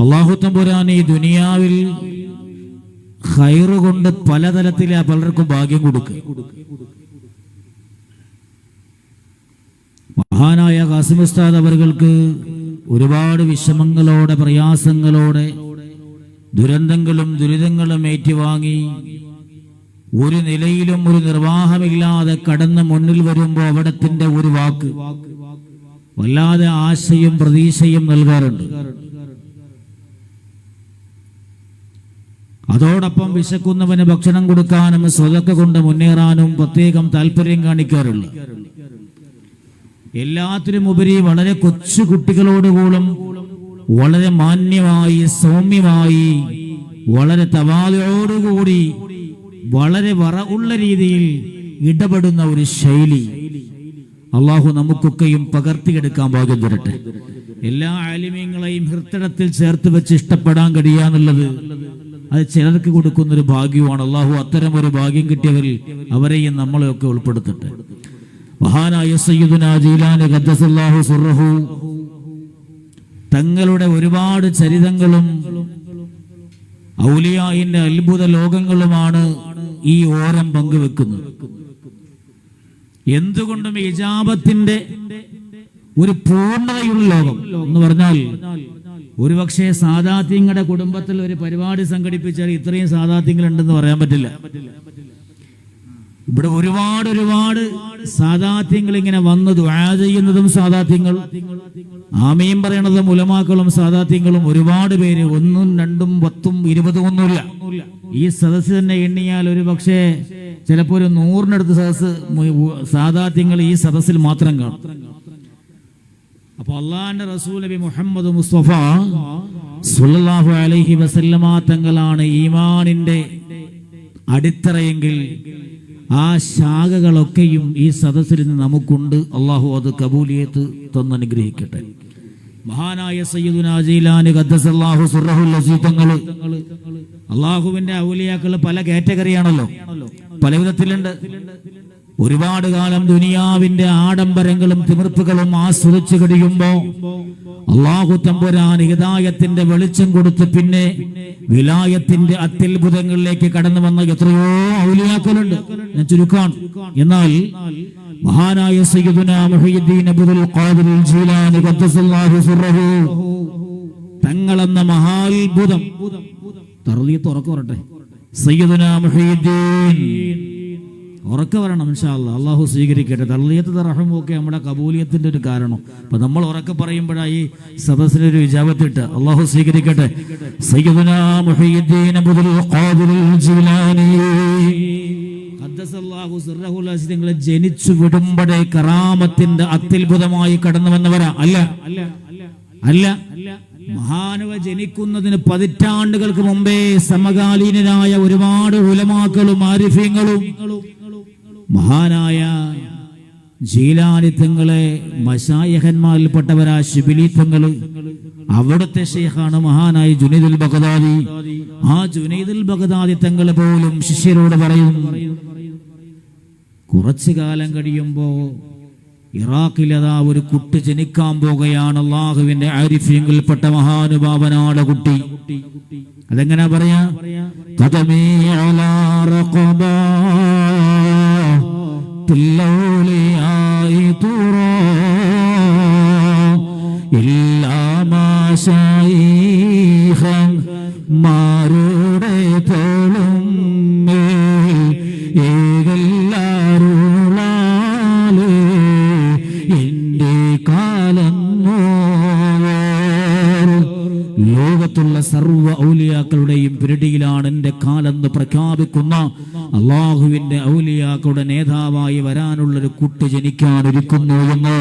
അള്ളാഹു തമ്പുരാൻ ഈ ദുനിയാവിൽ ഹൈറ് കൊണ്ട് പലതരത്തിലെ പലർക്കും ഭാഗ്യം കൊടുക്കുക മഹാനായ ഖാസിം ഉസ്താദ് അവർക്ക് ഒരുപാട് വിഷമങ്ങളോടെ പ്രയാസങ്ങളോടെ ദുരന്തങ്ങളും ദുരിതങ്ങളും ഏറ്റുവാങ്ങി ഒരു നിലയിലും ഒരു നിർവാഹമില്ലാതെ കടന്ന് മുന്നിൽ വരുമ്പോൾ അവിടത്തിന്റെ ഒരു വാക്ക് വല്ലാതെ ആശയും പ്രതീക്ഷയും നൽകാറുണ്ട്. അതോടൊപ്പം വിശക്കുന്നവന് ഭക്ഷണം കൊടുക്കാനും സ്വതക്ക കൊണ്ട് മുന്നേറാനും പ്രത്യേകം താല്പര്യം കാണിക്കാറുണ്ട്. എല്ലാത്തിനും ഉപരി വളരെ കൊച്ചു കുട്ടികളോടുകൂടും വളരെ മാന്യമായി സൗമ്യമായി വളരെ തവാതയോടുകൂടി വളരെ വറ ഉള്ള രീതിയിൽ ഇടപെടുന്ന ഒരു ശൈലി അള്ളാഹു നമുക്കൊക്കെയും പകർത്തിയെടുക്കാൻ ഭാഗ്യം തരട്ടെ. എല്ലാ ആലിമ്യങ്ങളെയും ഹൃത്തടത്തിൽ ചേർത്ത് വെച്ച് ഇഷ്ടപ്പെടാൻ കഴിയാന്നുള്ളത് അത് ചിലർക്ക് കൊടുക്കുന്ന ഒരു ഭാഗ്യമാണ്. അള്ളാഹു അത്തരം ഒരു ഭാഗ്യം കിട്ടിയവരിൽ അവരെയും നമ്മളെയൊക്കെ ഉൾപ്പെടുത്തട്ടെ. മഹാനായ സയ്യിദുന തങ്ങളുടെ ഒരുപാട് ചരിതങ്ങളും ഔലിയായിന്റെ അത്ഭുത ലോകങ്ങളുമാണ് ഈ ഓരം പങ്കുവെക്കുന്നത്. എന്തുകൊണ്ടും ഇജാബത്തിന്റെ ഒരു പൂർണതയുള്ള ലോകം എന്ന് പറഞ്ഞാൽ ഒരുപക്ഷെ സാദാത്യങ്ങളുടെ കുടുംബത്തിൽ ഒരു പരിപാടി സംഘടിപ്പിച്ചാൽ ഇത്രയും സാദാത്യങ്ങൾ ഉണ്ടെന്ന് പറയാൻ പറ്റില്ല. ഇവിടെ ഒരുപാട് ഒരുപാട് സാദാത്യങ്ങൾ ഇങ്ങനെ വന്ന് ദുആ ചെയ്യുന്നതും സാദാത്യങ്ങൾ ആമയും പറയണതും ഉലമാക്കളും സാദാത്യങ്ങളും ഒരുപാട് പേര് ഒന്നും രണ്ടും പത്തും ഇരുപതും ഒന്നുമില്ല. ഈ സദസ്സ് തന്നെ എണ്ണിയാൽ ഒരു പക്ഷേ ചിലപ്പോൾ ഒരു നൂറിനടുത്ത് സാധാത്യങ്ങൾ സാദാത്യങ്ങൾ ഈ സദസ്സിൽ മാത്രം കാണും. അപ്പൊ അള്ളാഹിന്റെ റസൂൽ നബി മുഹമ്മദ് മുസ്തഫ സുല്ലല്ലാഹു അലൈഹി വസല്ലമ തങ്ങളാണ് ഈമാനിന്റെ അടിത്തറയെങ്കിൽ ആ ശാഖകളൊക്കെയും ഈ സദസ്സിൽ നിന്ന് നമുക്കുണ്ട്. അള്ളാഹു അത് കബൂലിയത്ത് തന്നനുഗ്രഹിക്കട്ടെ മഹാനായ സയ്യിദുന ജീലാനി ഖദ്ദസല്ലാഹു സുറഹുൽ അസീസ് തങ്ങൾ അള്ളാഹുവിന്റെ ഔലിയാക്കൾ പല കാറ്റഗറിയാണല്ലോ. പല വിധത്തിലുണ്ട് ഒരുപാട് കാലം ദുനിയാവിന്റെ ആഡംബരങ്ങളും തിമിർപ്പുകളും ആസ്വദിച്ചു കഴിയുമ്പോ അള്ളാഹു തമ്പുരാൻ ഹിതായത്തിന്റെ വെളിച്ചം കൊടുത്ത് പിന്നെ വിലായത്തിന്റെ അത്യത്ഭുതങ്ങളിലേക്ക് കടന്നു വന്ന എത്രയോ ഔലിയാക്കലുണ്ട് ഞാൻ ചുരുക്കാണ്. എന്നാൽ മഹാനായ സയ്യിദുന തങ്ങളെന്ന മഹാത്ഭുതം. തറലീത്ത് ഉറക്കം വരട്ടെ സയ്യിദുന മുഹയ്യദ്ദീൻ ഉറക്ക വരണം ഇൻഷാല്ല അള്ളാഹു സ്വീകരിക്കട്ടെ. തള്ളിയത്ത് റഹമും ഒക്കെ നമ്മുടെ കബൂലിയത്തിന്റെ ഒരു കാരണം. അപ്പൊ നമ്മൾ ഉറക്കെ പറയുമ്പോഴായി ഈ സദസ്സിന് ഒരു വിജാപത്തിട്ട് അള്ളാഹു സ്വീകരിക്കട്ടെ നിങ്ങളെ ജനിച്ചു വിടുമ്പോഴേ കറാമത്തിന്റെ അത്യത്ഭുതമായി കടന്നു വന്നവരാ. അല്ല. അല്ല. മഹാനവ ജനിക്കുന്നതിന് പതിറ്റാണ്ടുകൾക്ക് മുമ്പേ സമകാലീനരായ ഒരുപാട് ഉലമാക്കളും ആരിഫ്യങ്ങളും മഹാനായ ജീലാലിത്തങ്ങളെ മഷായഹന്മാരിൽപ്പെട്ടവരായ ശിബിലിത്തങ്ങൾ അവിടുത്തെ ശേഖാണ് മഹാനായി ജുനീദുൽ ബഗദാദി. ആ ജുനീദുൽ ബഗദാദി തങ്ങൾ പോലും ശിഷ്യരോട് പറയും കുറച്ചു കാലം കഴിയുമ്പോ ഇറാഖിലതാ ഒരു കുട്ടി ജനിക്കാൻ പോകുകയാണ് അള്ളാഹുവിന്റെ ആരിഫ്യങ്ങളിൽപ്പെട്ട മഹാനുഭാവനാണ് കുട്ടി. അതെങ്ങനെ പറയാ? الأولياء إلا ما പ്രഖ്യാപിക്കുന്ന അള്ളാഹുവിന്റെ ഔലിയാക്കളുടെ നേതാവായി വരാനുള്ളൊരു കുട്ടി ജനിക്കാനിരിക്കുന്നു എന്ന്.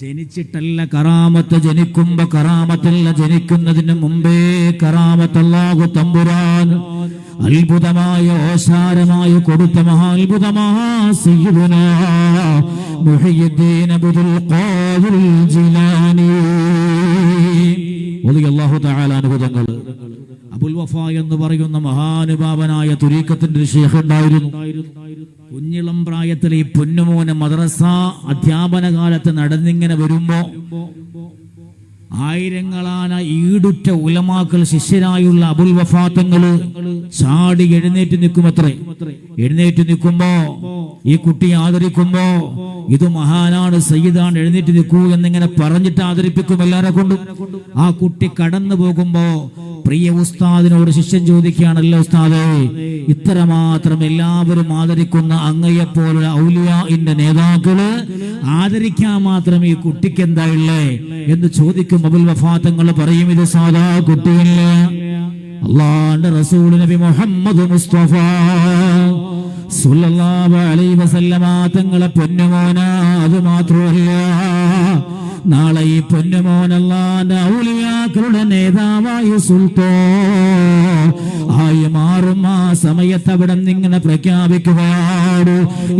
ജനിച്ചിട്ടല്ല കറാമത്ത് ജനിക്കുമ്പോ കറാമത്തല്ല ജനിക്കുന്നതിന് മുമ്പേ കറാമത്തല്ലാഹു തമ്പുരാൻ അത്ഭുതമായ ഓശാരമായ കൊടുത്ത മഹാത്ഭുതമാ ജിലാനി. വഫ എന്ന് പറയുന്ന മഹാനുഭാവനായ തുരീക്കത്തിന്റെ ഒരു ശേഖ ഉണ്ടായിരുന്നു. കുഞ്ഞിളം പ്രായത്തിൽ ഈ പൊന്നുമോനെ മദ്രസ അധ്യാപന കാലത്ത് നടന്നിങ്ങനെ വരുമ്പോ ആയിരങ്ങളാന ഈടുറ്റ ഉലമാക്കൾ ശിഷ്യരായുള്ള അബുൽ വഫാത്തങ്ങൾ ചാടി എഴുന്നേറ്റ് നിൽക്കുമത്രേ. എഴുന്നേറ്റ് നിൽക്കുമ്പോ ഈ കുട്ടി ആദരിക്കുമ്പോ ഇത് മഹാനാണ് സയ്യിദാണ് എഴുന്നേറ്റ് നിൽക്കൂ എന്നിങ്ങനെ പറഞ്ഞിട്ട് ആദരിപ്പിക്കും എല്ലാരെ കൊണ്ടും. ആ കുട്ടി കടന്നു പോകുമ്പോ പ്രിയ ഉസ്താദിനോട് ശിഷ്യൻ ചോദിക്കുകയാണല്ലോ ഉസ്താദേ ഇത്രമാത്രം എല്ലാവരും ആദരിക്കുന്ന അങ്ങയെപ്പോലുള്ള ഔലിയാന്റെ നേതാക്കൾ ആദരിക്കാൻ മാത്രം ഈ കുട്ടിക്ക് എന്താ ഉള്ളേ എന്ന് ചോദിക്കും അബുൽ വഫാത്തങ്ങൾ പറയും ഇത് സാധാ കുട്ടിയില്ല. അള്ളാന്റെ റസൂൽ നബി മുഹമ്മദ് മുസ്തഫ സുല്ലാ അലൈ വസല്ലമ തങ്ങളെ പൊന്നുമോന അത് മാത്രമല്ല. നാളെ ഈ പൊന്നുമോനല്ലാന്റെ ഔലിയാക്കളുടെ നേതാവായ സുൽത്തോ ആയി മാറും ആ സമയത്ത് അവിടെ നിങ്ങനെ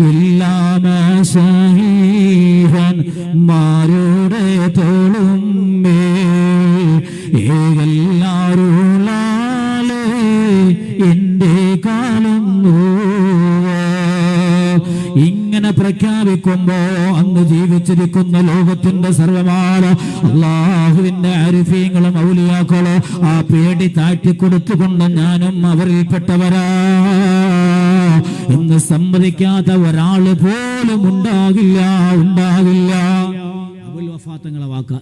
എല്ലാം ശഹീഹൻ മാരുടെ തോളും ഏകല്ലാരുളാലേ എന്റെ കാലം ഇങ്ങനെ പ്രഖ്യാപിക്കുമ്പോ അന്ന് ജീവിച്ചിരിക്കുന്ന ലോകത്തിന്റെ സർവമാന അള്ളാഹുവിന്റെ അരിഫീങ്ങളും ഔലിയാക്കളോ ആ പേടി താഴ്ത്തി കൊടുത്തുകൊണ്ട് ഞാനും അവരിൽപ്പെട്ടവരാ എന്ന് സമ്മതിക്കാത്ത ഒരാൾ പോലും ഉണ്ടാകില്ല ഉണ്ടാകില്ല.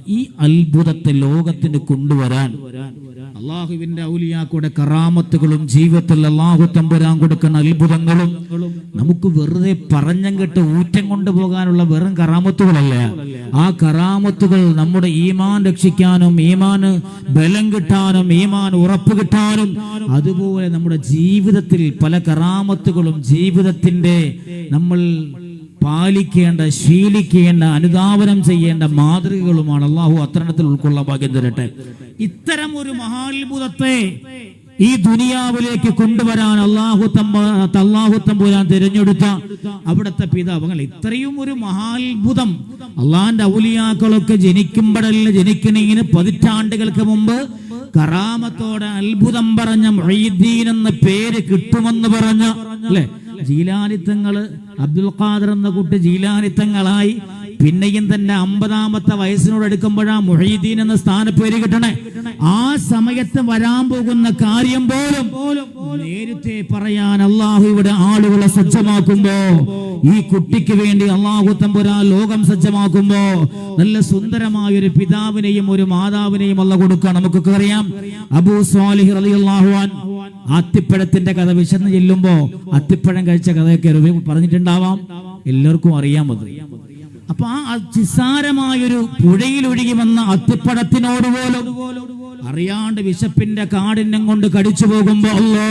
ഈ അത്ഭുതത്തെ ലോകത്തിന് കൊണ്ടുവരാൻ അള്ളാഹുവിന്റെ ഔലിയാക്കളുടെ കറാമത്തുകളും ജീവിതത്തിൽ അള്ളാഹു തമ്പുരാൻ കൊടുക്കുന്ന അത്ഭുതങ്ങളും നമുക്ക് വെറുതെ പറഞ്ഞം കെട്ട് ഊറ്റം കൊണ്ടുപോകാനുള്ള വെറും കറാമത്തുകളല്ല. ആ കറാമത്തുകൾ നമ്മുടെ ഈമാൻ രക്ഷിക്കാനും ഈമാന് ബലം കിട്ടാനും ഈമാൻ ഉറപ്പ് കിട്ടാനും അതുപോലെ നമ്മുടെ ജീവിതത്തിൽ പല കറാമത്തുകളും ജീവിതത്തിന്റെ നമ്മൾ പാലിക്കേണ്ട ശീലിക്കേണ്ട അനുധാവനം ചെയ്യേണ്ട മാതൃകകളുമാണ് അള്ളാഹു അത്തരണത്തിൽ ഉൾക്കൊള്ളാൻ ഭാഗ്യം തരട്ടെ. ഇത്തരം ഒരു മഹാത്ഭുതത്തെ ഈ ദുനിയാവിലേക്ക് കൊണ്ടുവരാൻ അള്ളാഹു തമ്പ അള്ളാഹു തമ്പുരാൻ തിരഞ്ഞെടുത്ത അവിടുത്തെ പിതാവ് അങ്ങനെ ഇത്രയും ഒരു മഹാത്ഭുതം അള്ളാഹിന്റെ ഔലിയാക്കളൊക്കെ ജനിക്കുമ്പോഴല്ല ജനിക്കണേന് പതിറ്റാണ്ടുകൾക്ക് മുമ്പ് കറാമത്തോടെ അത്ഭുതം പറഞ്ഞ മൊഴീദ്ദീൻ എന്ന പേര് കിട്ടുമെന്ന് പറഞ്ഞ അല്ലെ? ജീലാനിത്തങ്ങൾ അബ്ദുൽ ഖാദർ എന്ന കുട്ടി ജീലാനിത്തങ്ങളായി പിന്നെയും തന്നെ അമ്പതാമത്തെ വയസ്സിനോട് എടുക്കുമ്പോഴാ മൊഹീദ്ദീൻ എന്ന സ്ഥാനപ്പേര് കിട്ടണേ. ആ സമയത്ത് വരാൻ പോകുന്ന കാര്യം പോലും നേരത്തെ പറയാൻ അള്ളാഹു ഇവിടെ ആളുകളെ സജ്ജമാക്കുമ്പോ ഈ കുട്ടിക്ക് വേണ്ടി അള്ളാഹു തമ്പുരാ ലോകം സജ്ജമാക്കുമ്പോ നല്ല സുന്ദരമായ ഒരു പിതാവിനെയും ഒരു മാതാവിനെയും അല്ല കൊടുക്കുക. നമുക്കൊക്കെ അറിയാം അബൂ സ്വാലിഹ് അലി അള്ളാഹുവാൻ അത്തിപ്പഴത്തിന്റെ കഥ വിശന്ന് ചെല്ലുമ്പോ അത്തിപ്പഴം കഴിച്ച കഥയൊക്കെ പറഞ്ഞിട്ടുണ്ടാവാം. എല്ലാവർക്കും അറിയാൻ അത്. അപ്പൊ ആ നിസ്സാരമായൊരു പുഴയിൽ ഒഴുകി വന്ന അത്തിപ്പഴത്തിനോട് പോലും അറിയാണ്ട് വിശപ്പിന്റെ കാഠിന്യം കൊണ്ട് കടിച്ചു പോകുമ്പോ അല്ലോ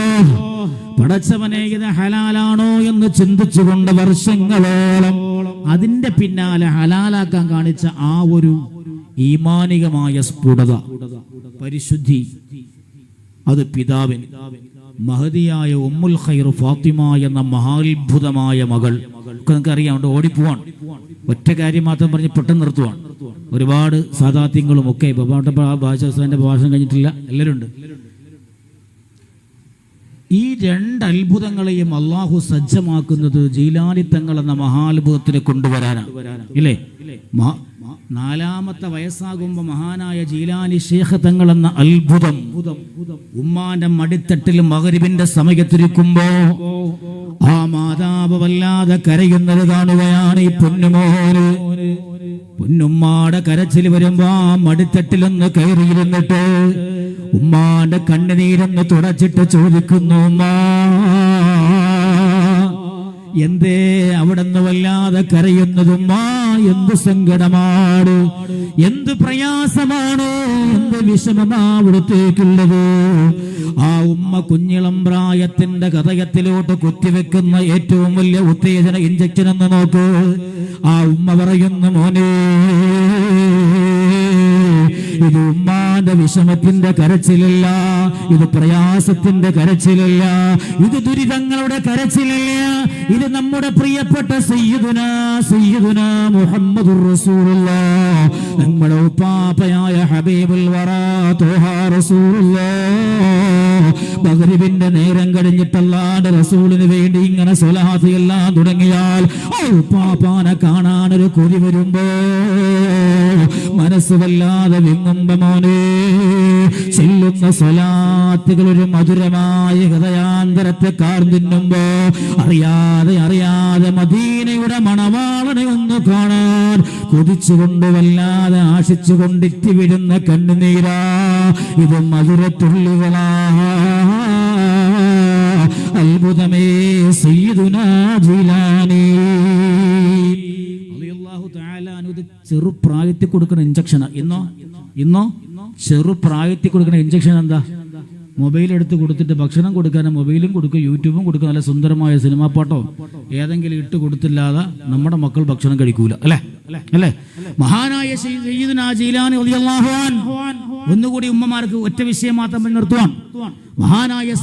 പടച്ചവനെ ഇത് ഹലാലാണോ എന്ന് ചിന്തിച്ചുകൊണ്ട് വർഷങ്ങളോളം അതിന്റെ പിന്നാലെ ഹലാലാക്കാൻ കാണിച്ച ആ ഒരു ഈമാനികമായ സ്ഫുടത പരിശുദ്ധി അത് പിതാവിന് മഹതിയായ ഉമ്മുൽ ഖൈർ ഫാത്തിമ എന്ന മഹാത്ഭുതമായ മകൾ. നിങ്ങൾക്ക് അതുകൊണ്ട് ഓടിപ്പോവാണ്. ഒറ്റ കാര്യം മാത്രം പറഞ്ഞ് പെട്ടെന്ന് നിർത്തുവാണ്. ഒരുപാട് സാധാത്യങ്ങളും ഒക്കെ ഭാഷാന്റെ ഭാഷണം കഴിഞ്ഞിട്ടില്ല. എല്ലാവരും ഉണ്ട് ഈ രണ്ട് അത്ഭുതങ്ങളെയും അള്ളാഹു സജ്ജമാക്കുന്നത് ജീലാനിത്തങ്ങൾ എന്ന മഹാത്ഭുതത്തിന് കൊണ്ടുവരാനാണ്. ഇല്ലേ? നാലാമത്തെ വയസ്സാകുമ്പോ മഹാനായ ജീലാലി ശേഖ തങ്ങൾ എന്ന അത്ഭുതം ഉമ്മാന്റെ മടിത്തട്ടിൽ മകരിവിന്റെ സമയത്തിരിക്കുമ്പോ വല്ലാതെ കരയുന്നത് കാണുകയാണ് ഈ പൊന്നുമോന്. പൊന്നുമ്മാടെ കരച്ചിൽ വരുമ്പോ ആ മടിത്തട്ടിലൊന്ന് കയറിയിരുന്നിട്ട് ഉമ്മാന്റെ കണ്ണുനീരൊന്ന് തുടച്ചിട്ട് ചോദിക്കുന്നു ഉമ്മാ എന്തേ അവിടുന്ന് വല്ലാതെ കരയുന്നതുമ്മാ എന്ത് സങ്കടമാണ്. എന്ത് പ്രയാസമാണ്. എന്ത് വിഷമമാ അവിടത്തേക്കുള്ളത്. ആ ഉമ്മ കുഞ്ഞിളം പ്രായത്തിന്റെ കഥയത്തിലോട്ട് കുത്തിവെക്കുന്ന ഏറ്റവും വലിയ ഉത്തേജന ഇഞ്ചക്ഷൻ എന്ന് നോക്ക്. ആ ഉമ്മ പറയുന്നു മോനെ ഇത് ഉമ്മാന്റെ വിഷമത്തിന്റെ കരച്ചിലല്ല. ഇത് പ്രയാസത്തിന്റെ കരച്ചിലല്ല. ഇത് ദുരിതങ്ങളുടെ കരച്ചിലല്ല. ഇത് നമ്മുടെ പ്രിയപ്പെട്ട സയ്യിദുന സയ്യിദുന മുഹമ്മദുർ റസൂലുള്ള നമ്മുടെ ഉപ്പാപ്പയായ ഹബീബുൽ മഗ്രിബിന്റെ നേരം കഴിഞ്ഞിട്ടല്ലാണ്ട് റസൂലിന് വേണ്ടി ഇങ്ങനെ സ്വലാത്ത് എല്ലാം തുടങ്ങിയാൽ ഓ കാണാൻ കാണാനൊരു കൊതി വരുമ്പോ മനസ്സ് വല്ലാതെ വിങ്ങുമ്പ മോനെ. ചെല്ലുന്ന സ്വലാത്തുകൾ ഒരു മധുരമായ ഹൃദയാന്തരത്തെ കാർന്നിന്നുമ്പോ അറിയാതെ അറിയാതെ മദീനയുടെ മണവാളനെ ഒന്ന് കാണാൻ കൊതിച്ചുകൊണ്ട് വല്ലാതെ ആശിച്ചുകൊണ്ടിറ്റി വിടുന്ന കണ്ണുനീരാ. ഇത് മധുരത്തുള്ളികളാ. അത്ഭുതമേ സയ്യിദുനാ ചെറുപ്രായത്തിൽ കൊടുക്കുന്ന ഇഞ്ചക്ഷനാ ഇന്നോ? ഇന്നോ? ചെറുപ്രായത്തിൽ കൊടുക്കുന്ന ഇഞ്ചക്ഷൻ എന്താ? മൊബൈൽ എടുത്ത് കൊടുത്തിട്ട് ഭക്ഷണം കൊടുക്കാൻ മൊബൈലും കൊടുക്കും യൂട്യൂബും കൊടുക്കും നല്ല സുന്ദരമായ സിനിമാ പാട്ടോ? ഏതെങ്കിലും ഇട്ട് കൊടുത്തില്ലാതെ നമ്മുടെ മക്കൾ ഭക്ഷണം കഴിക്കൂല അല്ലേ? അല്ലേ? മഹാനായ ഒന്നുകൂടി ഉമ്മമാർക്ക് ഒറ്റ വിഷയം മാത്രം നിർത്തുവാൻ. മഹാനായ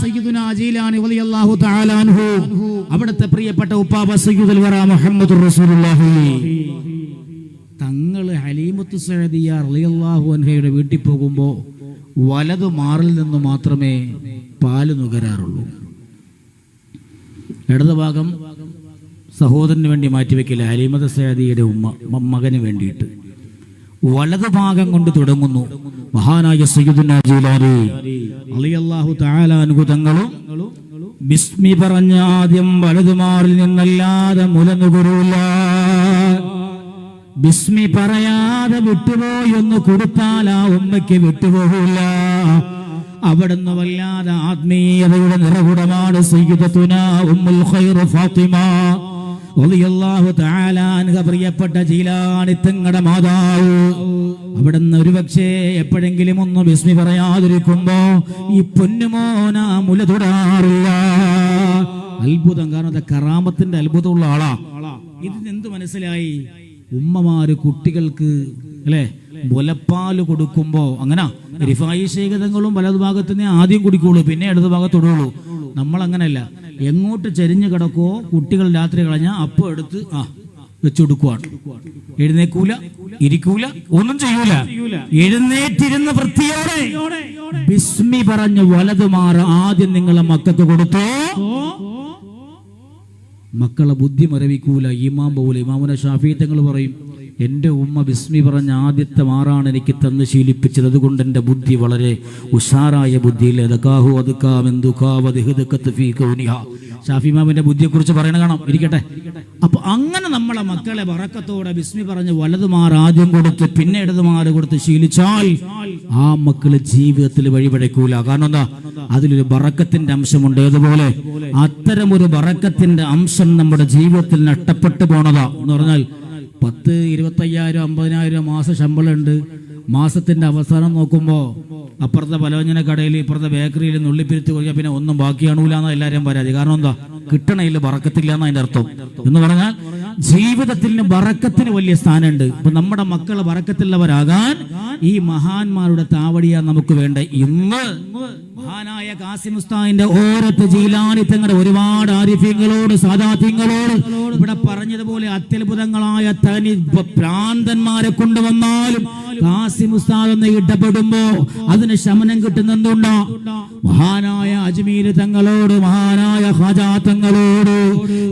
അവിടുത്തെ പ്രിയപ്പെട്ട ഉപ്പാബ സയ്യിദുൽ വറ മുഹമ്മദുർ റസൂലുള്ളാഹി. തങ്ങൾ ഹലീമത്ത് സഹദിയ റളിയല്ലാഹു അൻഹയുടെ വീട്ടിൽ പോകുമ്പോൾ വലതു മാറിൽ നിന്ന് മാത്രമേ പാൽ നുകരാറുള്ളൂ. ഇടതുഭാഗം സഹോദരന് വേണ്ടി മാറ്റിവെക്കില്ല ഹലീമത്ത് സഹദിയുടെ ഉമ്മ മകന് വേണ്ടിയിട്ട്. വലത് ഭാഗം കൊണ്ട് തുടങ്ങുന്നു. മഹാനായ സയ്യിദുനാ ജീലാനി റളിയല്ലാഹു തആല അൻഹു തങ്ങളും ബിസ്മി പറഞ്ഞ ആദ്യം വലതുമാറിൽ നിന്നല്ലാതെ മുലനുകുറൂല ബിസ്മി പറയാതെ വിട്ടുപോയി ഒന്ന് കൊടുത്താൽ ആ ഉമ്മയ്ക്ക് വിട്ടുപോകില്ല അവിടുന്ന് വല്ലാതെ ആത്മീയതയുടെ നിറകുടമാണ് സയ്യിദത്തുന ഉമ്മുൽ ഫാത്തിമ. തആല അൻഹ പ്രിയപ്പെട്ട ജീലാനി തങ്ങളുടെ മാതാവ്. അവിടുന്ന് ഒരുപക്ഷെ എപ്പോഴെങ്കിലും ഒന്ന് ബിസ്മി പറയാതിരിക്കുമ്പോ ഈ പൊന്നുമോന മുല തൊടാറില്ല. അത്ഭുതം കാരണം കറാമത്തിന്റെ അത്ഭുതമുള്ള ആളാ. ഇതിന് എന്ത് മനസ്സിലായി? ഉമ്മമാര് കുട്ടികൾക്ക് അല്ലെ മുലപ്പാൽ കൊടുക്കുമ്പോ അങ്ങനെ റിഫായി ശേഖരങ്ങളും വലതു ഭാഗത്ത് ആദ്യം കുടിക്കുള്ളൂ പിന്നെ ഇടതു ഭാഗത്ത് തൊടുള്ളൂ. നമ്മൾ അങ്ങനെയല്ല എങ്ങോട്ട് ചെരിഞ്ഞു കിടക്കോ കുട്ടികൾ രാത്രി കളഞ്ഞ അപ്പം എടുത്ത് ആ വെച്ചുകൊടുക്കുവാണ് എഴുന്നേക്കൂല ഇരിക്കൂല ഒന്നും ചെയ്യൂല. എഴുന്നേറ്റിരുന്ന വൃത്തിയോടെ ബിസ്മി പറഞ്ഞ് വലതു മാറ് ആദ്യം നിങ്ങളെ മക്കൾക്ക് കൊടുത്തോ? മക്കളെ ബുദ്ധി മരവിക്കൂല. ഇമാം പോകൂല ഇമാമുന ഷാഫി തങ്ങൾ പറയും എന്റെ ഉമ്മ ബിസ്മി പറഞ്ഞ ആദ്യത്തെ മാറാണ് എനിക്ക് തന്ന് ശീലിപ്പിച്ചത്. അതുകൊണ്ട് എന്റെ ബുദ്ധി വളരെ ഉഷാറായ ബുദ്ധിയിൽ. ഷാഫി ഇമാമിന്റെ ബുദ്ധിയെക്കുറിച്ച് പറയണ കാണാം. ഇരിക്കട്ടെ. അങ്ങനെ നമ്മളെ മക്കളെ വറക്കത്തോടെ ബിസ്മി പറഞ്ഞ് വലതുമാർ ആദ്യം കൊടുത്ത് പിന്നെ ഇടതുമാർ കൊടുത്ത് ശീലിച്ചാൽ ആ മക്കൾ ജീവിതത്തിൽ വഴിപഴക്കൂല. കാരണം എന്താ? അതിലൊരു ബറക്കത്തിന്റെ അംശമുണ്ട്. ഏതുപോലെ? അത്തരം ഒരു ബറക്കത്തിന്റെ അംശം നമ്മുടെ ജീവിതത്തിൽ നഷ്ടപ്പെട്ടു പോണതാ. എന്ന് പറഞ്ഞാൽ പത്ത് ഇരുപത്തയ്യായിരം അമ്പതിനായിരം മാസം ശമ്പളം ഉണ്ട് മാസത്തിന്റെ അവസാനം നോക്കുമ്പോ അപ്പുറത്തെ പലവ്യഞ്ജന കടയിൽ ഇപ്പുറത്തെ ബേക്കറിയിൽ നുള്ളിപ്പിരുത്തി കഴിഞ്ഞാൽ പിന്നെ ഒന്നും ബാക്കി കാണൂലെന്ന് എല്ലാവരും പരാതി. കാരണം എന്താ? കിട്ടണയിൽ വറക്കത്തില്ല എന്ന് അതിന്റെ അർത്ഥം. എന്ന് പറഞ്ഞാൽ ജീവിതത്തിന് വറക്കത്തിന് വലിയ സ്ഥാനമുണ്ട്. ഇപ്പൊ നമ്മുടെ മക്കൾ ബറക്കത്തുള്ളവരാകാൻ ഈ മഹാന്മാരുടെ താവടിയാ നമുക്ക് വേണ്ട? ഇന്ന് മഹാനായ കാസിം ഉസ്താദിന്റെ ഓരത്ത് ജീലാനി തങ്ങളുടെ ഒരുപാട് ആരിഫ്യങ്ങളോട് സാദാത്യങ്ങളോട് ഇവിടെ പറഞ്ഞതുപോലെ അത്യത്ഭുതങ്ങളായ തനി പ്രാന്തന്മാരെ കൊണ്ടുവന്നാലും കാസിം ഇടപെടുമ്പോ അതിന് ശമനം കിട്ടുന്നെന്തുണ്ടോ മഹാനായ അജ്മീർ തങ്ങളോട് മഹാനായ ഖാജാ തങ്ങളോട്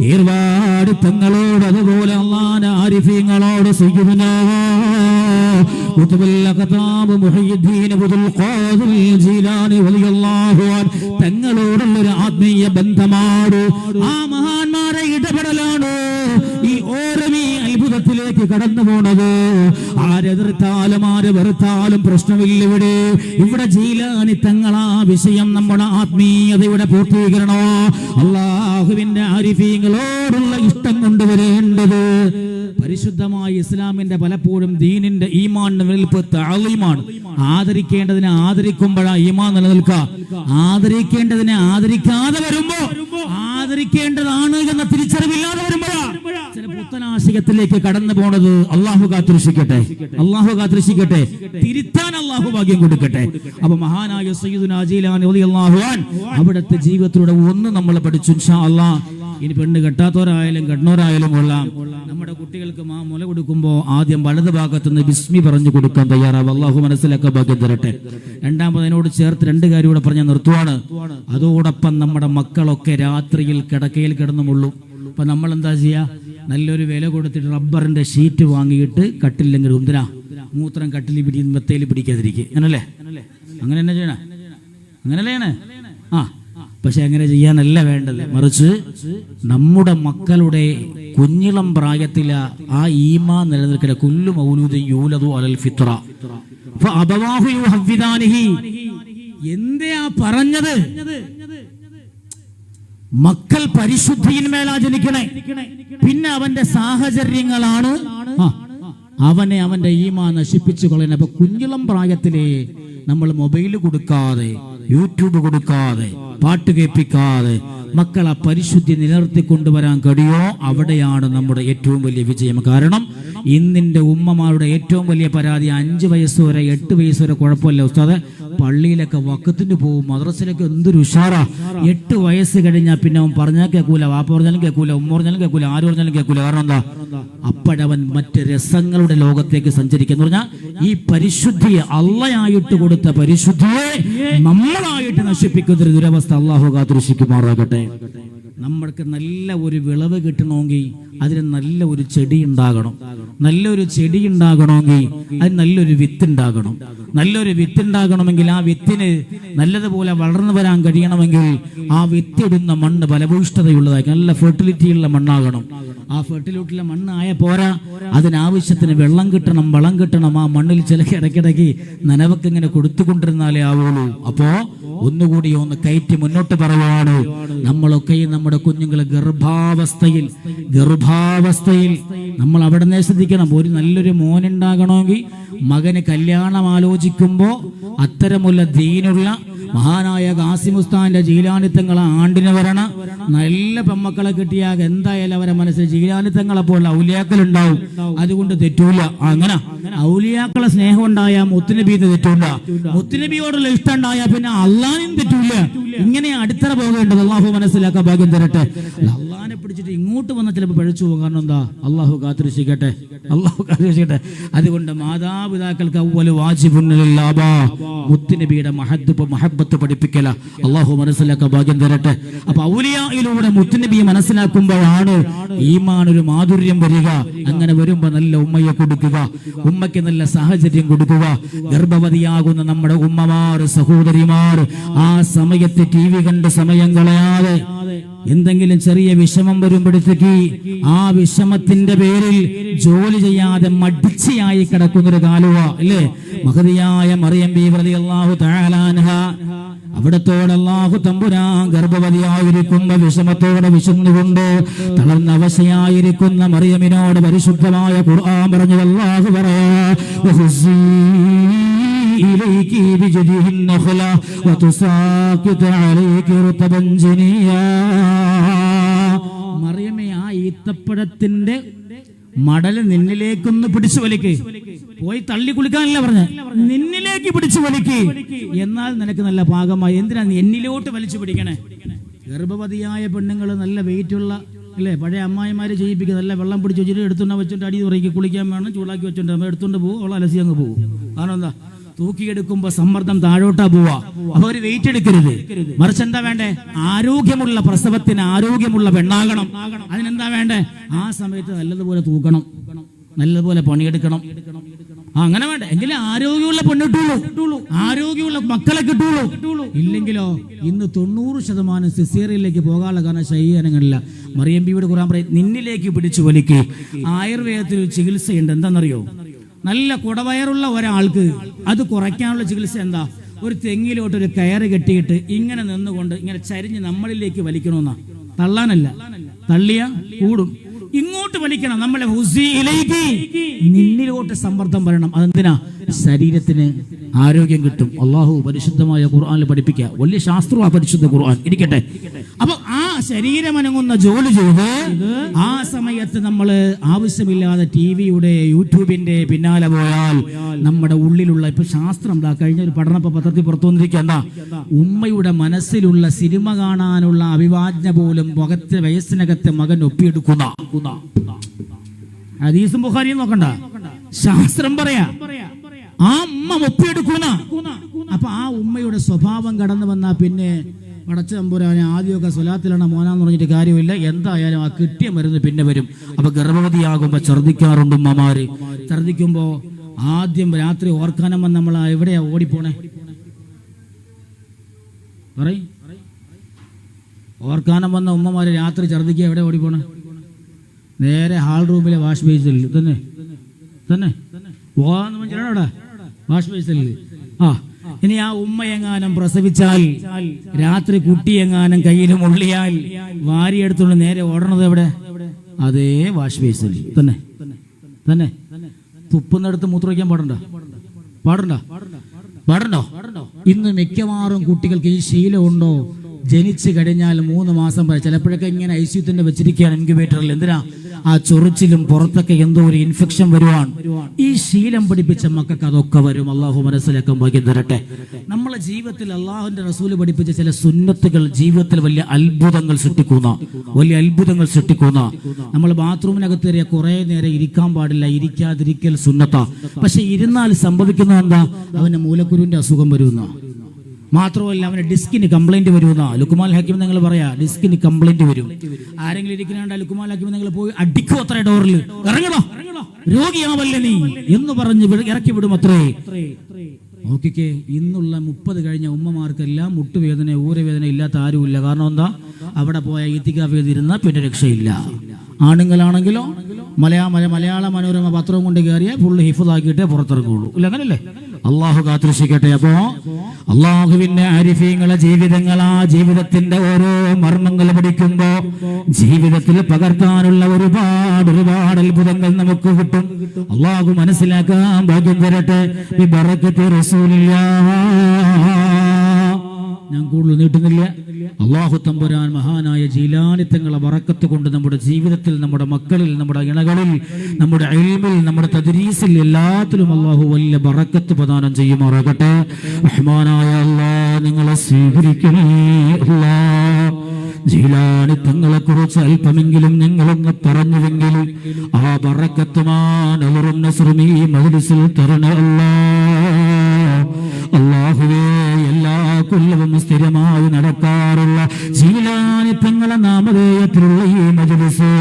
ഈർവാട് തങ്ങളോട് അതുപോലെ അള്ളാന ആരിഫ്യങ്ങളോട് തങ്ങളോടുള്ള ഒരു ആത്മീയ ബന്ധമാണ് ആ മഹാന്മാരെ ഇടപെടലാണ്? അത്ഭുതത്തിലേക്ക് കടന്നു പോണത്. ആരെതിർത്താലും ആര് വെറുത്താലും പ്രശ്നമില്ല ഇവിടെ. ഇവിടെ ജീലാനി തങ്ങളാ വിഷയം നമ്മുടെ ആത്മീയതയുടെ പൂർത്തീകരണോ. അള്ളാഹുവിന്റെ ആരിഫീങ്ങളോടുള്ള ഇഷ്ടം കൊണ്ടുവരേണ്ടത് പരിശുദ്ധമായ ഇസ്ലാമിന്റെ പലപ്പോഴും ദീനിന്റെ ഈമാൻ നിലനിൽപ്പ് താളീമാണ് ആദരിക്കേണ്ടതിനെ ആദരിക്കുമ്പോഴാ ഇമാ നിലനിൽക്കുക. ആദരിക്കേണ്ടതിനെ ആദരിക്കാതെ വരുമ്പോ ആദരിക്കേണ്ടതാണ് എന്ന തിരിച്ചറിവില്ലാതെ വരുമ്പോഴാ ചില കടന്നു പോണത് അള്ളാഹു കാത്തിരക്ഷിക്കട്ടെ. അള്ളാഹു കാത്തിരക്ഷിക്കട്ടെ. തിരുത്താൻ അള്ളാഹു ഭാഗ്യം കൊടുക്കട്ടെ. അപ്പൊ മഹാനായ സയ്യിദ് അവിടുത്തെ ജീവിതത്തിലൂടെ ഒന്ന് നമ്മൾ പഠിച്ചു അള്ളാഹ് ഇനി പെണ്ണ് കെട്ടാത്തവരായാലും കെട്ടണവരായാലും കൊള്ളാം. നമ്മുടെ കുട്ടികൾക്ക് മാ മുല കൊടുക്കുമ്പോൾ ആദ്യം വലത് ഭാഗത്തുനിന്ന് ബിസ്മി പറഞ്ഞു കൊടുക്കാൻ തയ്യാറാവും. അള്ളാഹു മനസ്സിലൊക്കെ ഭാഗ്യം തരട്ടെ. രണ്ടാമത് അതിനോട് ചേർത്ത് രണ്ട് കാര്യം കൂടെ പറഞ്ഞ നിർത്തുവാണ്. അതോടൊപ്പം നമ്മുടെ മക്കളൊക്കെ രാത്രിയിൽ കിടക്കയിൽ കിടന്നു മുള്ളും അപ്പൊ നമ്മൾ എന്താ ചെയ്യാ? നല്ലൊരു വില കൊടുത്തിട്ട് റബ്ബറിന്റെ ഷീറ്റ് വാങ്ങിയിട്ട് കട്ടില്ലെങ്കിൽ ഉന്തിനാ മൂത്രം കട്ടിൽ പിടി മെത്തയിൽ പിടിക്കാതിരിക്കുക. അങ്ങനല്ലേ? അങ്ങനെ എന്നാ ചെയ്യണേ? അങ്ങനല്ലേ ആ. പക്ഷെ അങ്ങനെ ചെയ്യാനല്ല വേണ്ടത്. മറിച്ച് നമ്മുടെ മക്കളുടെ കുഞ്ഞിളം പ്രായത്തില ആ ഈമാ നിലനിൽക്കുന്ന കുല്ലു മൗലൂദ് യൂലതു അലൽ പറഞ്ഞത്? മക്കൾ പരിശുദ്ധിയിന്മേലാ ജനിക്കണേ. പിന്നെ അവന്റെ സാഹചര്യങ്ങളാണ്. അവനെ അവന്റെ ഈമാ നശിപ്പിച്ചു കളയുന്നത് അപ്പൊ കുഞ്ഞിളം പ്രായത്തിലെ നമ്മൾ മൊബൈൽ കൊടുക്കാതെ യൂട്യൂബ് കൊടുക്കാതെ പാട്ട് കേൾപ്പിക്കാതെ മക്കളെ പരിശുദ്ധി നിലനിർത്തി കൊണ്ടുവരാൻ കഴിയോ അവിടെയാണ് നമ്മുടെ ഏറ്റവും വലിയ വിജയം. കാരണം ഇന്നിന്റെ ഉമ്മമാരുടെ ഏറ്റവും വലിയ പരാതി അഞ്ച് വയസ്സ് വരെ എട്ട് വയസ്സ് വരെ കുഴപ്പമില്ല ഉസ്താദെ. പള്ളിയിലൊക്കെ വക്കത്തിന് പോകും. മദ്രസയിലൊക്കെ എന്തൊരു ഉഷാറാ. എട്ട് വയസ്സ് കഴിഞ്ഞാൽ പിന്നെ അവൻ പറഞ്ഞാൽ കേൾക്കൂല വാപ്പ പറഞ്ഞാലും കേൾക്കൂല ഉമ്മ പറഞ്ഞാലും കേൾക്കൂല ആര് പറഞ്ഞാലും കേൾക്കൂല കാരണം എന്താ? അപ്പോഴവൻ മറ്റ് രസങ്ങളുടെ ലോകത്തേക്ക് സഞ്ചരിക്കുന്നു പറഞ്ഞാൽ ഈ പരിശുദ്ധിയെ അള്ളയായിട്ട് കൊടുത്ത പരിശുദ്ധിയെ നമ്മളായിട്ട് നശിപ്പിക്കുന്ന ഒരു ദുരവസ്ഥ അള്ളാഹു കാത്തുരക്ഷിക്കുമാറാകട്ടെ. നമ്മൾക്ക് നല്ല ഒരു വിളവ് കിട്ടണമെങ്കിൽ അതിന് നല്ല ഒരു ചെടി ഉണ്ടാകണം. നല്ലൊരു ചെടി ഉണ്ടാകണമെങ്കിൽ അതിന് നല്ലൊരു വിത്ത് ഉണ്ടാകണം. നല്ലൊരു വിത്ത് ഉണ്ടാകണമെങ്കിൽ ആ വിത്തിന് നല്ലതുപോലെ വളർന്നു വരാൻ കഴിയണമെങ്കിൽ ആ വിത്തിടുന്ന മണ്ണ് ഫലഭൂഷ്ഠതയുള്ളതായിരിക്കും നല്ല ഫെർട്ടിലിറ്റിയുള്ള മണ്ണാകണം. ആ ഫെർട്ടിലിറ്റിയുള്ള മണ്ണായ പോരാ. അതിനാവശ്യത്തിന് വെള്ളം കിട്ടണം വളം കിട്ടണം. ആ മണ്ണിൽ ചില ഇടയ്ക്കിടയ്ക്ക് നനവൊക്കെ ഇങ്ങനെ കൊടുത്തുകൊണ്ടിരുന്നാലേ ആവുള്ളൂ അപ്പോ ഒന്നുകൂടി ഒന്ന് കയറ്റി മുന്നോട്ട് പറയുവാണ്. നമ്മളൊക്കെയും നമ്മുടെ കുഞ്ഞുങ്ങളെ ഗർഭാവസ്ഥയിൽ ഗർഭാവസ്ഥയിൽ നമ്മൾ അവിടെ നിന്ന് ശ്രദ്ധിക്കണം. ഒരു നല്ലൊരു മോനുണ്ടാകണമെങ്കിൽ മകന് കല്യാണം ആലോചിക്കുമ്പോൾ അത്തരമുള്ള ദീനുള്ള മഹാനായ കാസിമുസ്താന്റെ ജീലാനിത്തങ്ങളെ ആണ്ടിന് വരണ. നല്ല പെമ്മക്കളെ കിട്ടിയാൽ എന്തായാലും അവരെ മനസ്സിൽ ജീലാനിത്തങ്ങളെ പോലെ ഔലിയാക്കൾ ഉണ്ടാവും അതുകൊണ്ട് തെറ്റൂല. അങ്ങനെ ഔലിയാക്കളെ സ്നേഹം ഉണ്ടായ മുത്തുനബീന്ന് തെറ്റൂല. മുത്തുനബിയോടുള്ള ഇഷ്ടം ഉണ്ടായാൽ പിന്നെ അള്ളാനും തെറ്റൂല. ഇങ്ങനെ അടിത്തറ പോകേണ്ടത് അള്ളാഹു മനസ്സിലാക്കാൻ ഭാഗ്യം തരട്ടെ. അള്ളാഹിനെ പിടിച്ചിട്ട് ഇങ്ങോട്ട് വന്ന ചിലപ്പോൾ പഴച്ചു പോകും. കാരണം എന്താ? അള്ളാഹു കാത്തിരിച്ചിരിക്കട്ടെ അള്ളാഹു കാത്തിരിച്ചിരിക്കട്ടെ അതുകൊണ്ട് മാതാപിതാക്കൾക്ക് അവൽ വാജിബുന്നില്ലാബ മുത്തുനബിയുടെ മഹദ്ബ് മഹബത്ത് പഠിപ്പിക്കല. അള്ളാഹു മനസ്സിലാക്കാൻ ഭാഗ്യം തരട്ടെ. അപ്പൊ ഔലിയായിലൂടെ മുത്തുനബിയെ മനസ്സിലാക്കുമ്പോഴാണ് ഈമാൻ ഒരു മാധുര്യം വരിക. അങ്ങനെ വരുമ്പോ നല്ല ഉമ്മയെ കൊടുക്കുക. ഉമ്മയ്ക്ക് നല്ല സാഹചര്യം കൊടുക്കുക. ഗർഭവതിയാകുന്ന നമ്മുടെ ഉമ്മമാർ സഹോദരിമാർ ആ സമയത്ത് ടി വി കണ്ട് സമയം കളയാതെ എന്തെങ്കിലും ചെറിയ വിഷമം വരുമ്പോഴത്തേക്ക് ആ വിഷമത്തിന്റെ പേരിൽ ജോലി ചെയ്യാതെ മടിച്ചയായി കിടക്കുന്നൊരു കാലുവ അല്ലേ? മഹതിയായ മറിയം ബി അള്ളാഹു താലാൻഹ അവിടത്തോടെ അള്ളാഹു തമ്പുരാൻ ഗർഭവതിയായിരിക്കുന്ന വിഷമത്തോടെ വിശന്നുകൊണ്ട് തളർന്ന അവശയായിരിക്കുന്ന മറിയമിനോട് പരിശുദ്ധമായ ഖുർആൻ പറഞ്ഞു അള്ളാഹു പറയാ. "വഹുസ്സി. إليك بجده النخلة وتساقط عليك رطبا جنيا മറിയമേ ആ ഈത്തപ്പഴത്തിന്റെ മടല് നിന്നിലേക്കൊന്ന് പിടിച്ചു വലിക്ക് പോയി തള്ളി കുളിക്കാനല്ല പറഞ്ഞ നിന്നിലേക്ക് പിടിച്ചു വലിക്ക് എന്നാൽ നിനക്ക് നല്ല പാകമായി എന്തിനാ നീ എന്നിലോട്ട് വലിച്ചു പിടിക്കണേ ഗർഭവതിയായ പെണ്ണുങ്ങൾ നല്ല വെയിറ്റുള്ള അല്ലേ പഴയ അമ്മായിമാരെ ചെയ്യിപ്പിക്കുക നല്ല വെള്ളം പിടിച്ച് വെച്ചിട്ട് എടുത്തുകൊണ്ട് വെച്ചിട്ട് അടി തുറക്കി കുളിക്കാൻ വേണം ചൂടാക്കി വെച്ചിട്ട് നമ്മൾ എടുത്തുകൊണ്ട് പോകും അവൾ അലസി അങ്ങ് പോകും കാരണം എന്താ തൂക്കിയെടുക്കുമ്പോ സമ്മർദ്ദം താഴോട്ടാ പോവാ. അപ്പൊ അവർ വെയിറ്റ് എടുക്കരുത്. മറിച്ച് എന്താ വേണ്ടേ? ആരോഗ്യമുള്ള പ്രസവത്തിന് ആരോഗ്യമുള്ള പെണ്ണാകണം. അതിനെന്താ വേണ്ടേ? ആ സമയത്ത് നല്ലതുപോലെ തൂക്കണം. നല്ലതുപോലെ പണിയെടുക്കണം. അങ്ങനെ വേണ്ട? എങ്കിലേ ആരോഗ്യമുള്ള പെണ്ണിട്ടുള്ളൂ. ആരോഗ്യമുള്ള മക്കളെ കിട്ടുള്ളൂ. ഇല്ലെങ്കിലോ ഇന്ന് തൊണ്ണൂറ് ശതമാനം സിസേറിയയിലേക്ക് പോകാനുള്ള കാരണം ശരീരങ്ങളില്ല. മറിയം കുറാൻ പറയും നിന്നിലേക്ക് പിടിച്ചു വലിക്ക്. ആയുർവേദത്തിൽ ചികിത്സയുണ്ട്. എന്താണെന്നറിയോ? നല്ല കുടവയറുള്ള ഒരാൾക്ക് അത് കുറയ്ക്കാനുള്ള ചികിത്സ എന്താ? ഒരു തെങ്ങിലോട്ട് ഒരു കയറ് കെട്ടിയിട്ട് ഇങ്ങനെ നിന്നുകൊണ്ട് ഇങ്ങനെ ചരിഞ്ഞ് നമ്മളിലേക്ക് വലിക്കണമെന്നാ തള്ളാനല്ല. തള്ളിയ? കൂടും. ഇങ്ങോട്ട് വലിക്കണം. നമ്മളെ ഹുസിയിലേക്ക് നിന്നിലോട്ട് സമ്മർദ്ദം വരണം. അതെന്തിനാ? ശരീരത്തിന് ആരോഗ്യം കിട്ടും. അള്ളാഹു പരിശുദ്ധമായ ഖുർആാനിൽ പഠിപ്പിക്കുക. വലിയ ശാസ്ത്രമാണ് പരിശുദ്ധ ഖുർആൻ. ഇരിക്കട്ടെ. അപ്പൊ ആ ശരീരം അനങ്ങുന്ന ജോലി ചെയ്ത് ആ സമയത്ത് നമ്മൾ ആവശ്യമില്ലാതെ ടി വിയുടെ യൂട്യൂബിന്റെ പിന്നാലെ പോയാൽ നമ്മുടെ ഉള്ളിലുള്ള ഇപ്പൊ ശാസ്ത്രം എന്താ കഴിഞ്ഞ ഒരു പഠന പത്രത്തിൽ പുറത്തു വന്നിരിക്കുക. എന്താ? ഉമ്മയുടെ മനസ്സിലുള്ള സിനിമ കാണാനുള്ള അഭിവാജ്ഞ പോലും മുഖത്തെ വയസ്സിനകത്തെ മകൻ ഒപ്പിയെടുക്കുന്ന. ഹദീസും ബുഖാരിയും നോക്കണ്ട. ശാസ്ത്രം പറയാ. ആ ഉമ്മ ഒപ്പിയെടുക്കുന്ന. അപ്പൊ ആ ഉമ്മയുടെ സ്വഭാവം കടന്നു വന്നാ പിന്നെ പടച്ച തമ്പുരാനെ ആദ്യമൊക്കെ സ്വലാത്തിലാണ് മോനാന്ന് പറഞ്ഞിട്ട് കാര്യമില്ല. എന്തായാലും ആ കിട്ടിയ മരുന്ന് പിന്നെ വരും. അപ്പൊ ഗർഭവതിയാകുമ്പോ ഛർദിക്കാറുണ്ട് ഉമ്മമാര്. ഛർദിക്കുമ്പോ ആദ്യം രാത്രി ഓർക്കാനമ്മ നമ്മൾ എവിടെയാ ഓടിപ്പോണേ? പറയ്. ഓർക്കാനം വന്ന ഉമ്മമാര് രാത്രി ഛർദിക്കുക എവിടെ ഓടിപ്പോണേ? നേരെ ഹാൾ റൂമിലെ വാഷ് ബേസിൽ തന്നെ തന്നെ പറഞ്ഞാടാ വാഷ് ബേസിൽ ആ. ഇനി ആ ഉമ്മയെങ്ങാനും പ്രസവിച്ചാൽ രാത്രി കുട്ടി എങ്ങാനും കയ്യിലും ഉള്ളിയാൽ വാരിയെടുത്തുകൊണ്ട് നേരെ ഓടണത് എവിടെ? അതേ വാഷ് ബേസിൽ തന്നെ. തന്നെ. തുപ്പുന്നിടത്ത് മൂത്രമൊഴിക്കാൻ പാടണ്ട? പാടണ്ട? പാടണ്ടോ? ഇന്ന് മിക്കവാറും കുട്ടികൾക്ക് ഈ ശീലമുണ്ടോ ജനിച്ചു കഴിഞ്ഞാൽ മൂന്ന് മാസം ചിലപ്പോഴൊക്കെ ഇങ്ങനെ ഐ സി തന്നെ വെച്ചിരിക്കുകയാണ് ഇൻക്യുബേറ്ററിൽ എന്തിനാ? ആ ചൊറിച്ചിലും പുറത്തൊക്കെ എന്തോ ഒരു ഇൻഫെക്ഷൻ വരുവാണ് ഈ ശീലം പഠിപ്പിച്ച മക്കൾക്ക് അതൊക്കെ വരും. അള്ളാഹു മനസ്സിലാക്കാൻ ഭാഗ്യം തരട്ടെ. നമ്മളെ ജീവിതത്തിൽ അള്ളാഹുന്റെ റസൂൽ പഠിപ്പിച്ച ചില സുന്നത്തുകൾ ജീവിതത്തിൽ വലിയ അത്ഭുതങ്ങൾ സൃഷ്ടിക്കുന്ന വലിയ അത്ഭുതങ്ങൾ സൃഷ്ടിക്കുന്ന. നമ്മൾ ബാത്റൂമിനകത്ത് കയറിയ കുറെ നേരം ഇരിക്കാൻ പാടില്ല ഇരിക്കാതിരിക്കൽ സുന്നത്ത. പക്ഷെ ഇരുന്നാൽ സംഭവിക്കുന്നത് എന്താ? അവന്റെ മൂലക്കുരുവിന്റെ അസുഖം വരുന്ന മാത്രമല്ല അവന് ഡിസ്കിന് കംപ്ലൈന്റ് വരുമെന്നാ. ലുക്കുമാൽ ഹാക്കിമ നിങ്ങൾ പറയാ ഡിസ്കിന് കംപ്ലൈന്റ് വരും. ആരെങ്കിലും ഇരിക്കുന്നുണ്ട്? ലുക്കുമാൽ ഹാക്കിമ നിങ്ങൾ പോയി അടിക്കും അത്ര ഡോറിൽ ഇറങ്ങണോ? രോഗിയാവല്ലേ നീ? എന്ന് പറഞ്ഞ് ഇറക്കി വിടും അത്രേ. നോക്കിക്കേ ഇന്നുള്ള മുപ്പത് കഴിഞ്ഞ ഉമ്മമാർക്കെല്ലാം മുട്ടുവേദന ഊരവേദന ഇല്ലാത്ത ആരുമില്ല. കാരണം എന്താ? അവിടെ പോയ ഈത്തിക്കാഫ് ചെയ്തിരുന്ന പിന്നെ രക്ഷയില്ല. ആണുങ്ങളാണെങ്കിലോ മലയാള മലയാള മനോരമ പത്രവും കൊണ്ട് കയറിയ ഫുള്ള് ഹിഫുദാക്കിയിട്ടേ പുറത്തിറങ്ങുള്ളൂ. ഇല്ല അങ്ങനല്ലേ? അള്ളാഹു കാത്തിരക്ഷിക്കട്ടെ. അപ്പോ അള്ളാഹുവിന്റെ ആരിഫീങ്ങളെ ജീവിതങ്ങൾ ആ ജീവിതത്തിന്റെ ഓരോ മർമ്മങ്ങൾ പഠിക്കുമ്പോ ജീവിതത്തിൽ പകർത്താനുള്ള ഒരുപാട് ഒരുപാട് അത്ഭുതങ്ങൾ നമുക്ക് കിട്ടും. അള്ളാഹു മനസ്സിലാക്കാൻ ഭാഗ്യം തരട്ടെ. ഈ ബറക്കത്ത് റസൂലില്ലാ ഞാൻ കൂടുതൽ നീട്ടുന്നില്ല. അള്ളാഹു തമ്പുരാൻ മഹാനായ ജീലാനിത്തങ്ങളെ വറക്കത്ത് കൊണ്ട് നമ്മുടെ ജീവിതത്തിൽ നമ്മുടെ മക്കളിൽ നമ്മുടെ ഇണകളിൽ നമ്മുടെ അയൽമിൽ നമ്മുടെ തദരീസിൽ എല്ലാത്തിലും അള്ളാഹു വലിയ വറക്കത്ത് പ്രദാനം ചെയ്യുമാറാകട്ടെ. റഹ്മാനായ അള്ളാ നിങ്ങളെ സ്വീകരിക്കണേ അല്ലാ ജീലാനി അല്പമെങ്കിലും നിങ്ങളൊന്ന് പറഞ്ഞുവെങ്കിൽ ആ ബറക്കത്തുമാൻ നസ്രുമീ മജ്ലിസിൽ തരണ അല്ലാ എല്ലാ കൊല്ലവും സ്ഥിരമായി നടക്കാറുള്ള ജീലാനി തങ്ങളെ നാമധേയത്തിലുള്ള ഈ മജലിസ്.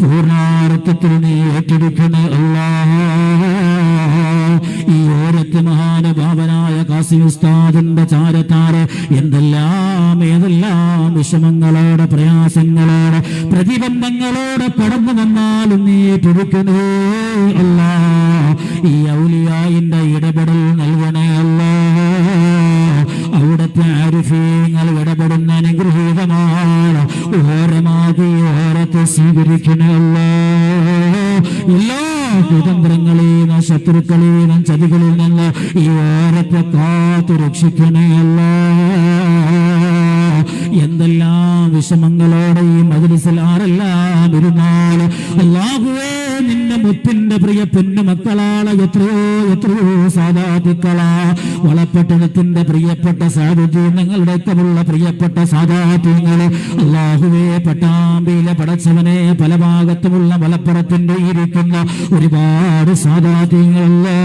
പൂർണാർത്ഥത്തിൽ നീ ഏറ്റെടുക്കുന്ന ഈ ഓരത്ത് മഹാനുഭാവനായ കാസി ഉസ്താദിന്റെ ചാരത്താറ് എന്തെല്ലാം ഏതെല്ലാം വിഷമങ്ങളോടെ പ്രയാസങ്ങളോടെ പ്രതിബന്ധങ്ങളോടെ കടന്നു വന്നാലും നീ ഏറ്റെടുക്കണേ അല്ല ഈ ഔലിയായിന്റെ ഇടപെടൽ സ്വീകരിക്കണേ അല്ല. എല്ലാ കുതന്ത്രങ്ങളിൽ നിന്ന് ചതികളിൽ നിന്ന് ഈ ഓരത്തെ കാത്തു രക്ഷിക്കണേ അല്ലാ. മുത്തിന്റെ പ്രിയ പൊന്നു മക്കളാണ് എത്രയോ എത്രയോ സാധാതുക്കളാ വളപ്പട്ടണത്തിന്റെ പ്രിയപ്പെട്ട സാധുത്വം നിങ്ങളുടെയൊക്കെയുള്ള പ്രിയപ്പെട്ട സാധാതുങ്ങളെ അള്ളാഹുവേ പട്ടാമ്പിയിലെ പടച്ചവനെ പല ഭാഗത്തുമുള്ള മലപ്പുറത്തിന്റെ ഇരിക്കുന്ന ഒരുപാട് സാധാത്യങ്ങളല്ലേ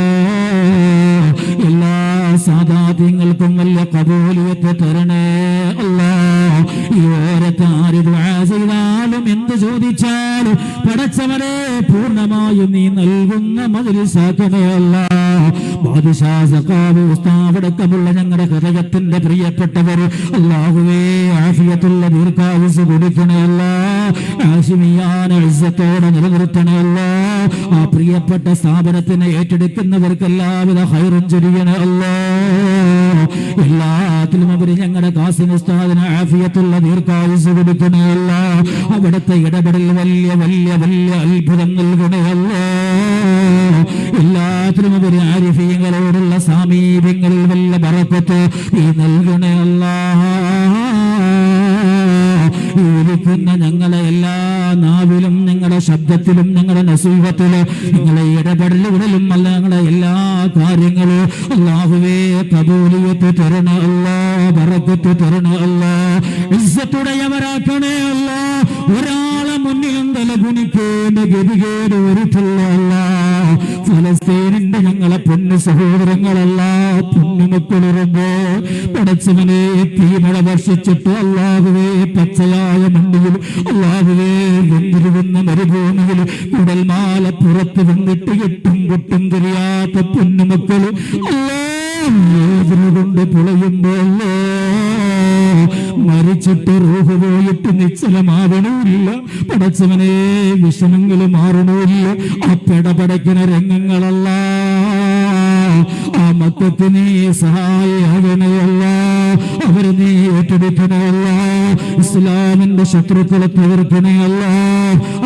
എല്ലാ സാധാത്യങ്ങൾക്കും വലിയ കബോലിയത്തെ തരണേ ഉസ്താവടക്കമുള്ള ഞങ്ങളുടെ ഹൃദയത്തിന്റെ പ്രിയപ്പെട്ടവർ. അല്ലാഹുവേ ആഫിയത്തുള്ള ദീർഘായുസ് കൊടുക്കണയല്ല അല്ല. നിലനിർത്തണയല്ല ആ പ്രിയപ്പെട്ട സ്ഥാപനത്തിനെ ഏറ്റെടുക്കുന്നവർക്ക് എല്ലാവിധ ഹൈറും ചൊരിയണയല്ല എല്ലാത്തിലും അവർ ഞങ്ങളുടെ കാസിന് ഉസ്താദിന് ആഫിയത്തുള്ള ദീർഘായുസ് കൊടുക്കണയല്ല അവിടുത്തെ ഇടപെടൽ വലിയ വലിയ വലിയ അത്ഭുതം നൽകണേ അല്ല. എല്ലാത്തിലും അവർ ആരിഫീങ്ങൾ സമീപങ്ങളിൽ വല്ല ബറക്കത്ത് ഈ നൽകണേ ഞങ്ങളെ എല്ലാ നാവിലും ഞങ്ങളുടെ ശബ്ദത്തിലും ഞങ്ങളുടെ നസീഹത്തിലും നിങ്ങളെ ഇടപെടലുകളിലും അല്ല ഞങ്ങളുടെ എല്ലാ കാര്യങ്ങളും അള്ളാഹുവേ കബൂലിയത്ത് തരണ അല്ലാ ബറക്കത്ത് തരണ അല്ലാ ഇസ്സത്തുടയവരാക്കണേ അല്ല ഒരാളെ കുനിക്കേണ്ട ഗതികേട് ഒരുത്തില്ല അല്ല ഫലസ്തീനിന്റെ ഞങ്ങളെ പൊന്നു സഹോദരങ്ങളല്ല. പൊന്നുമക്കളിറുമ്പോ പടച്ചവനെ തീമഴ വർഷിച്ചിട്ട് അള്ളാഹുവേ പച്ചയായ മണ്ണിൽ അള്ളാഹുവേ വെന്തിരുവുന്ന മരുഭൂമിയിൽ കുടൽമാല പുറത്ത് വന്നിട്ട് എട്ടും പൊട്ടും തിരിയാത്ത പൊന്നുമക്കളും കൊണ്ട് പുളയുമ്പോ അല്ലോ. മരിച്ചിട്ട് റൂഹ് പോയിട്ട് നിശ്ചലമാവണമില്ല. പടച്ചവനെ വിഷമങ്ങൾ മാറണമില്ല ആ പെടപടയ്ക്കുന്ന രംഗങ്ങളല്ല. ആ മക്കൾക്ക് നീ സഹായിയാകണയല്ല. അവരെ നീ ഏറ്റെടുക്കണമല്ല ഇസ്ലാമിന്റെ ശത്രുക്കളെ തീർക്കണയല്ല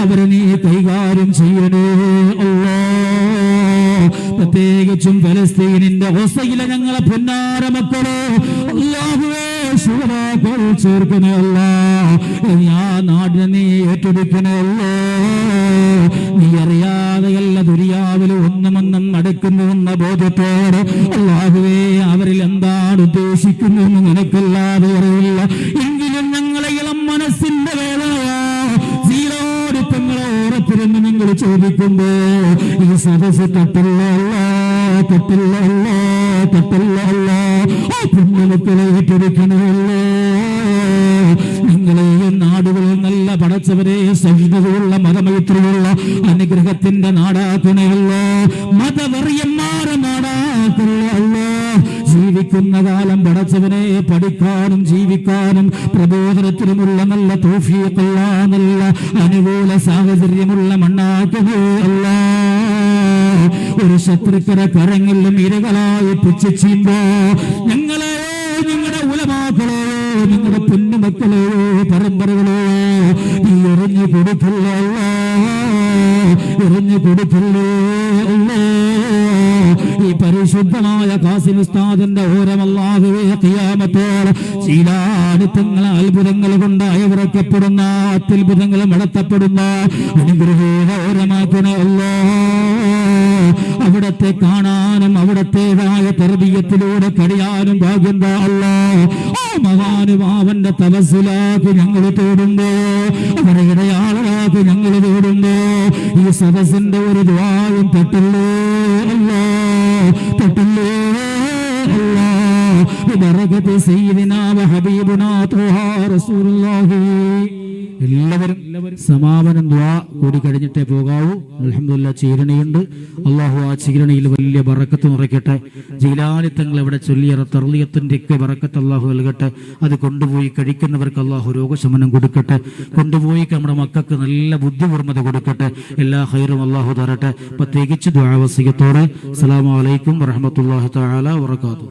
അവരെ നീ കൈകാര്യം ചെയ്യണേ പ്രത്യേകിച്ചും ഫലസ്തീനിന്റെ ഹൊസയിലെ ഞങ്ങളെ പൊന്നാര മക്കൾ ശൂറാക്കൾ ചേർക്കണല്ല ആ നാടിനെ നീ ഏറ്റെടുക്കണല്ല നീ അറിയാതെയല്ല ദുരിയാവിൽ ഒന്നുമൊന്നും നടക്കുന്നുവെന്ന ബോധത്തോടെ അല്ലാഹുവേ അവരിൽ എന്താണ് ഉദ്ദേശിക്കുന്നതെന്ന് നിനക്കല്ലാതെ അറിയില്ല എങ്കിലും ഞങ്ങളെ ഇളം മനസ്സിന്റെ വേളയാ സീലോടിത്തങ്ങളെ ഓരത്തിരുന്ന് ചോദിക്കുമ്പോ ഈ സദസ് തട്ടില്ല തട്ടില്ല തട്ടില്ല ആ പുണ്യമക്കളെ ഏറ്റെടുക്കണമല്ലോ നിങ്ങളെ നാടുകളിൽ നല്ല പടച്ചവരെ സഹിഷ്ണുതയുള്ള മതമൈത്രിയുള്ള അനുഗ്രഹത്തിന്റെ നാടാക്കണമല്ലോ മതവറിയന്മാരെ നാടാക്കണമല്ലോ ജീവിക്കുന്ന കാലം പടച്ചവനെ പഠിക്കാനും ജീവിക്കാനും പ്രബോധനത്തിനുമുള്ള നല്ല തോഫിയുള്ള നല്ല അനുകൂല സാഹചര്യമുള്ള മണ്ണാക്കുക അല്ല. ഒരു ശത്രുക്കര കരങ്ങളിലും ഇരകളായി പുച്ഛിച്ചീമ്പോ ഞങ്ങളെ നിങ്ങളുടെ ഉലമാക്കളെയോ നിങ്ങളുടെ പൊന്നുമക്കളെയോ പരമ്പരകളെയോ നീ എറിഞ്ഞു കൊടുക്കില്ല എറിഞ്ഞു കൊടുക്കില്ലേ അല്ലേ. ഈ പരിശുദ്ധമായ കാസിം ഉസ്താദിന്റെ ഓരമല്ലാഹുവേ ശീലാടിത്തങ്ങളെ അത്ഭുതങ്ങൾ കൊണ്ട് അയവിറക്കപ്പെടുന്ന അത്യത്ഭുതങ്ങൾ നടത്തപ്പെടുന്ന അല്ലോ അവിടത്തെ കാണാനും അവിടത്തേതായ തെർബീയത്തിലൂടെ കഴിയാനും ഭാഗ്യം അല്ലോ മഹാനുഭാവന്റെ തപസ്സിലാക്കി ഞങ്ങൾ തേടുമ്പോ അവരെ ഇടയാളാക്കി ഞങ്ങൾ തേടുമ്പോ ഈ സദസ്സിന്റെ ഒരു ദ്വാരം തട്ടില്ലേ അല്ലോ തട്ടില്ലേ ബിബറകതി സയ്യിദിനാ ഹബീബുനാ ത്വഹാ റസൂലുള്ളാഹി. എല്ലാവരും സമാപനം ദുആ കൂടി കഴിഞ്ഞിട്ടേ പോകാവൂ. അലഹമുല്ല ചീരണയുണ്ട്. അല്ലാഹു ആ ചീരണയിൽ വലിയ ബറക്കത്ത് നിറയ്ക്കട്ടെ. ജയിലാലിത്തങ്ങൾ എവിടെ ചൊല്ലിയ തെറളിയത്തിന്റെ ഒക്കെ ബറക്കത്ത് അള്ളാഹു നൽകട്ടെ. അത് കൊണ്ടുപോയി കഴിക്കുന്നവർക്ക് അള്ളാഹു രോഗശമനം കൊടുക്കട്ടെ. കൊണ്ടുപോയി നമ്മുടെ മക്കൾക്ക് നല്ല ബുദ്ധിപൂർമ്മത കൊടുക്കട്ടെ. എല്ലാ ഹൈറും അള്ളാഹു തരട്ടെ. പ്രത്യേകിച്ച് ദ്വാവസികത്തോടെ അസ്സാം വലൈക്കും വറഹമത്തല്ലാഹു താല വറക്കാത്തു